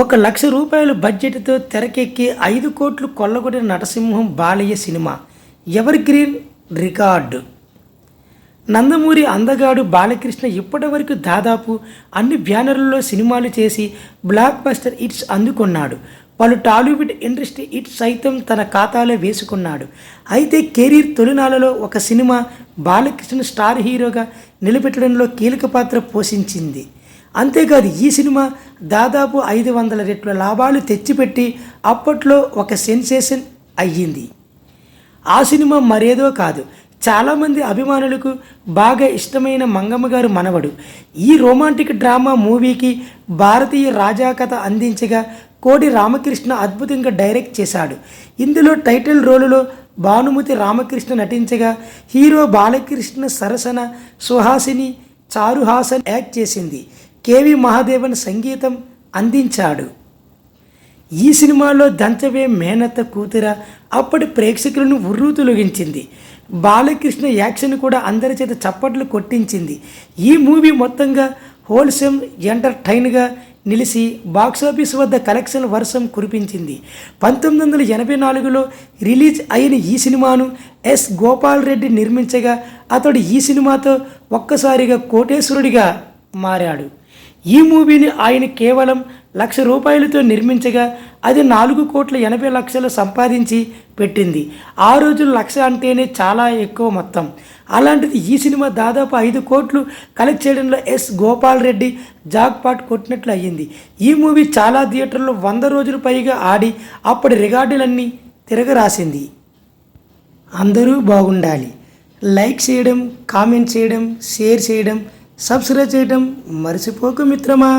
ఒక లక్ష రూపాయల బడ్జెట్తో తెరకెక్కి ఐదు కోట్లు కొల్లగొట్టిన నటసింహం Balayya cinema evergreen record. Nandamuri అందగాడు బాలకృష్ణ ఇప్పటివరకు దాదాపు అన్ని బ్యానర్లలో సినిమాలు చేసి బ్లాక్ బస్టర్ హిట్స్ అందుకున్నాడు. పలు టాలీవుడ్ ఇండస్ట్రీ హిట్స్ సైతం తన ఖాతాలో వేసుకున్నాడు. అయితే కెరీర్ తొలినాలలో ఒక సినిమా బాలకృష్ణ స్టార్ హీరోగా నిలబెట్టడంలో కీలక పాత్ర పోషించింది. అంతేకాదు ఈ సినిమా దాదాపు ఐదు వందల రెట్ల లాభాలు తెచ్చిపెట్టి అప్పట్లో ఒక సెన్సేషన్ అయ్యింది. ఆ సినిమా మరేదో కాదు. చాలామంది అభిమానులకు బాగా ఇష్టమైన మంగమ్మ గారు మనవడు. ఈ రొమాంటిక్ డ్రామా మూవీకి భారతీయ రాజా కథ అందించగా కోడి రామకృష్ణ అద్భుతంగా డైరెక్ట్ చేశాడు. ఇందులో టైటిల్ రోలులో భానుమతి రామకృష్ణ నటించగా హీరో బాలకృష్ణ సరసన సుహాసిని చారుహాసన్ యాక్ట్ చేసింది. కేవి మహాదేవన్ సంగీతం అందించాడు. ఈ సినిమాలో దంచవే మేనత్త కూతుర అప్పటి ప్రేక్షకులను ఉర్రూ తొలగించింది. బాలకృష్ణ యాక్షన్ కూడా అందరి చేత చప్పట్లు కొట్టించింది. ఈ మూవీ మొత్తంగా హోల్సేమ్ ఎంటర్టైన్గా నిలిచి బాక్సాఫీస్ వద్ద కలెక్షన్ వర్షం కురిపించింది. పంతొమ్మిది వందల ఎనభై నాలుగులో రిలీజ్ అయిన ఈ సినిమాను ఎస్ గోపాల్ రెడ్డి నిర్మించగా అతడు ఈ సినిమాతో ఒక్కసారిగా కోటేశ్వరుడిగా మారాడు. ఈ మూవీని ఆయన కేవలం లక్ష రూపాయలతో నిర్మించగా అది నాలుగు కోట్ల ఎనభై లక్షలు సంపాదించి పెట్టింది. ఆ రోజు లక్ష అంటేనే చాలా ఎక్కువ మొత్తం. అలాంటిది ఈ సినిమా దాదాపు ఐదు కోట్లు కలెక్ట్ చేయడంలో ఎస్ గోపాల్ రెడ్డి జాక్పాట్ కొట్టినట్లు అయ్యింది. ఈ మూవీ చాలా థియేటర్లో వంద రోజులు పైగా ఆడి అప్పటి రికార్డులన్నీ తిరగరాసింది. అందరూ బాగుండాలి. లైక్ చేయడం కామెంట్ చేయడం షేర్ చేయడం సబ్స్క్రైబ్ చేయటం మర్చిపోకు మిత్రమా?